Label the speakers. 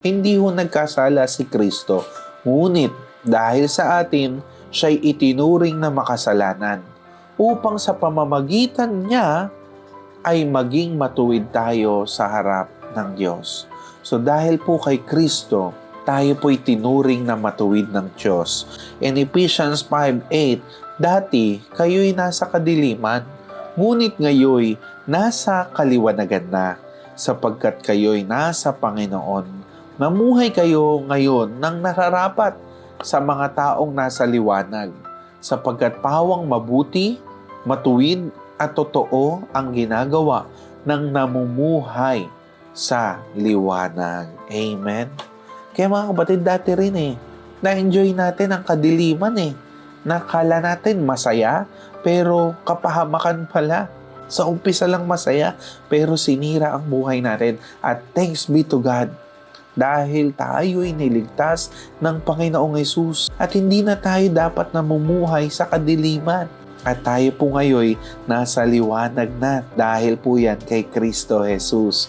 Speaker 1: Hindi ho nagkasala si Kristo, ngunit dahil sa atin, siya'y itinuring na makasalanan upang sa pamamagitan niya ay maging matuwid tayo sa harap ng Diyos. So dahil po kay Kristo, tayo po'y tinuring na matuwid ng Diyos. In Ephesians 5.8, dati kayo'y nasa kadiliman, ngunit ngayoy nasa kaliwanagan na, sapagkat kayo'y nasa Panginoon. Mamuhay kayo ngayon ng nararapat sa mga taong nasa liwanag, sapagkat pawang mabuti, matuwid at totoo ang ginagawa ng namumuhay sa liwanag. Amen. Kaya mga kapatid, dati rin eh, na-enjoy natin ang kadiliman eh. Nakala natin masaya, pero kapahamakan pala. Sa umpisa lang masaya, pero sinira ang buhay natin. At thanks be to God, dahil tayo'y niligtas ng Panginoong Yesus at hindi na tayo dapat namumuhay sa kadiliman. At tayo po ngayon nasa liwanag na dahil po yan kay Kristo Jesus.